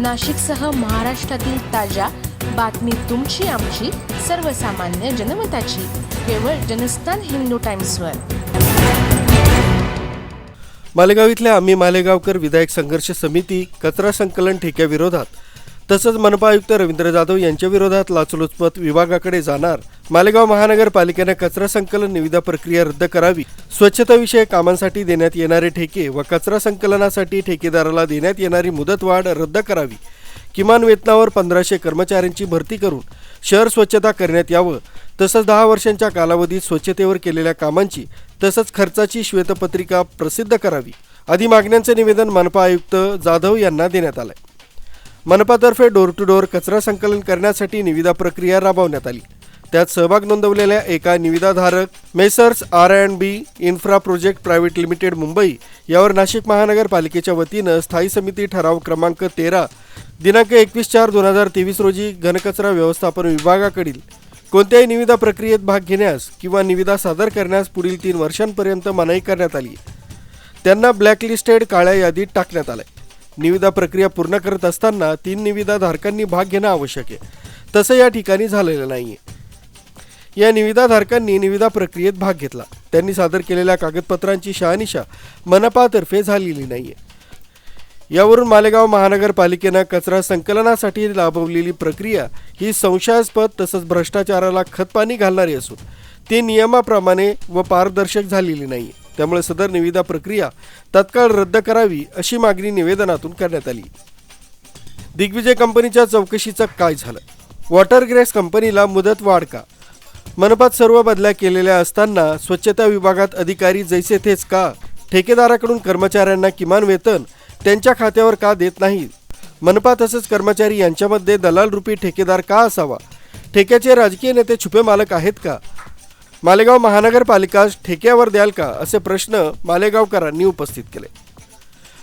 नाशिकसह महाराष्ट्रातील ताज्या बातमी तुमची आमची सर्वसामान्य जनमताची. केवळ जनस्थान हिंदू टाइम्सवर. मालेगाव इथल्या आम्ही मालेगावकर विधायक संघर्ष समिती कचरा संकलन ठेक्याविरोधात तसंच मनपा आयुक्त रवींद्र जाधव यांच्या विरोधात लाचलुचपत विभागाकडे जाणार. मालेगाव महानगरपालिकेनं कचरा संकलन निविदा प्रक्रिया रद्द करावी स्वच्छताविषयक कामांसाठी देण्यात येणारे ठेके व कचरा संकलनासाठी ठेकेदाराला देण्यात येणारी मुदतवाढ रद्द करावी. किमान वेतनावर पंधराशे कर्मचाऱ्यांची भरती करून शहर स्वच्छता करण्यात यावं. तसंच दहा वर्षांच्या कालावधीत स्वच्छतेवर केलेल्या कामांची तसंच खर्चाची श्वेतपत्रिका प्रसिद्ध करावी. आदी मागण्यांचं निवेदन मनपा आयुक्त जाधव यांना देण्यात आलंय. मनपातर्फे डोर टू डोर कचरा संकलन करण्यासाठी निविदा प्रक्रिया राबवण्यात आली. त्यात सहभाग नोंदवलेल्या एका निविदाधारक Messrs R and B infra project private limited Mumbai यावर नाशिक महानगरपालिकेच्या वतीनं स्थायी समिती ठराव क्रमांक तेरा दिनांक एकवीस चार दोन हजार तेवीस रोजी घनकचरा व्यवस्थापन विभागाकडील कोणत्याही निविदा प्रक्रियेत भाग घेण्यास किंवा निविदा सादर करण्यास पुढील तीन वर्षांपर्यंत मनाई करण्यात आली. त्यांना ब्लॅकलिस्टेड काळ्या यादीत टाकण्यात आलंय. निविदा प्रक्रिया पूर्ण करत असताना तीन निविदाधारकांनी भाग घेणं आवश्यक आहे. तसं या ठिकाणी झालेलं नाही या निविदाधारकांनी निविदा प्रक्रियेत भाग घेतला. त्यांनी सादर केलेल्या कागदपत्रांची शहानिशा मनपातर्फे झालेली नाहीये. यावरून मालेगाव महानगरपालिकेनं कचरा संकलनासाठी राबवलेली प्रक्रिया ही संशयास्पद तसंच भ्रष्टाचाराला खतपाणी घालणारी असून ती नियमाप्रमाणे व पारदर्शक झालेली नाही त्यामुळे सदर निविदा प्रक्रिया तत्काळ रद्द करावी अशी मागणी निवेदनातून करण्यात आली. दिग्विजय कंपनीच्या चौकशीचं काय झालं? वॉटर ग्रेस कंपनीला मुदत वाढ का? मनपात सर्व बदल्या केलेल्या असताना स्वच्छता विभागात अधिकारी जैसे थेच का? ठेकेदाराकडून कर्मचाऱ्यांना किमान वेतन त्यांच्या खात्यावर का देत नाहीत? मनपा तसंच कर्मचारी यांच्यामध्ये दलाल रूपी ठेकेदार का असावा? ठेक्याचे राजकीय नेते छुपे मालक आहेत का? मालेगाव महानगरपालिका ठेक्यावर द्याल का असे प्रश्न मालेगावकरांनी उपस्थित केले.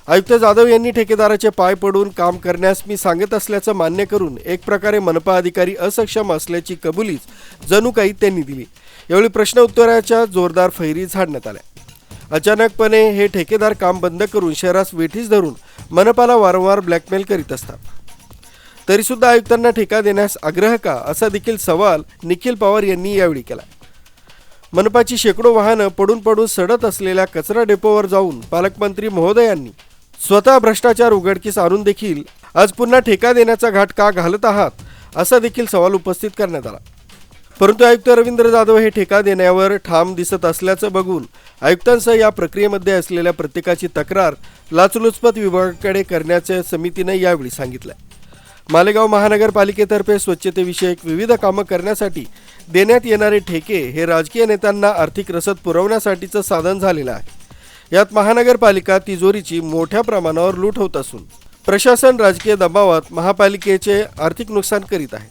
आयुक्त जाधव यांनी ठेकेदाराचे पाय पडून काम करण्यास मी सांगत असल्याचं मान्य करून एक प्रकारे मनपा अधिकारी असक्षम असल्याची कबुलीच जणू काही त्यांनी दिली. यावेळी प्रश्न उत्तराच्या जोरदार फैरी झाडण्यात आल्या. अचानकपणे हे ठेकेदार काम बंद करून शहरास वेठीस धरून मनपाला वारंवार ब्लॅकमेल करीत असतात. तरीसुद्धा आयुक्तांना ठेका देण्यास आग्रह का असा देखील सवाल निखिल पवार यांनी यावेळी केला. मनपाची शेकडो वाहनं पडून पडून सडत असलेल्या कचरा डेपोवर जाऊन पालकमंत्री महोदयांनी स्वतः भ्रष्टाचार उघडकीस आणून देखील आज पुन्हा ठेका देण्याचा घाट का घालत आहात असा देखील सवाल उपस्थित करण्यात आला. परंतु आयुक्त रवींद्र जाधव हे ठेका देण्यावर ठाम दिसत असल्याचं बघून आयुक्तांसह या प्रक्रियेमध्ये असलेल्या प्रत्येकाची तक्रार लाचलुचपत विभागाकडे करण्याच्या समितीनं यावेळी सांगितलं मालेगाव महानगरपालिकेतर्फे स्वच्छतेविषयक विविध कामं करण्यासाठी देण्यात येणारे ठेके हे राजकीय नेत्यांना आर्थिक रसद पुरवण्यासाठीचं साधन झालेलं आहे. यात महानगरपालिका तिजोरीची मोठ्या प्रमाणावर लूट होत असून प्रशासन राजकीय दबावात महापालिकेचे आर्थिक नुकसान करीत आहे.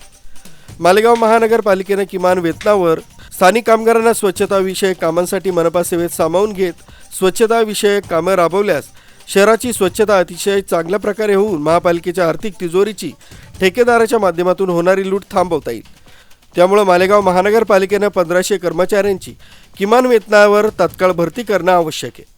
मालेगाव महानगरपालिकेनं किमान वेतनावर स्थानिक कामगारांना स्वच्छताविषयक कामांसाठी मनपा सेवेत सामावून घेत स्वच्छताविषयक कामं राबवल्यास शहराची स्वच्छता अतिशय चांगल्या प्रकारे होऊन महापालिकेच्या आर्थिक तिजोरीची ठेकेदाराच्या माध्यमातून होणारी लूट थांबवता येईल. त्यामुळं मालेगाव महानगरपालिकेनं पंधराशे कर्मचाऱ्यांची किमान वेतनावर तात्काळ भरती करणं आवश्यक आहे.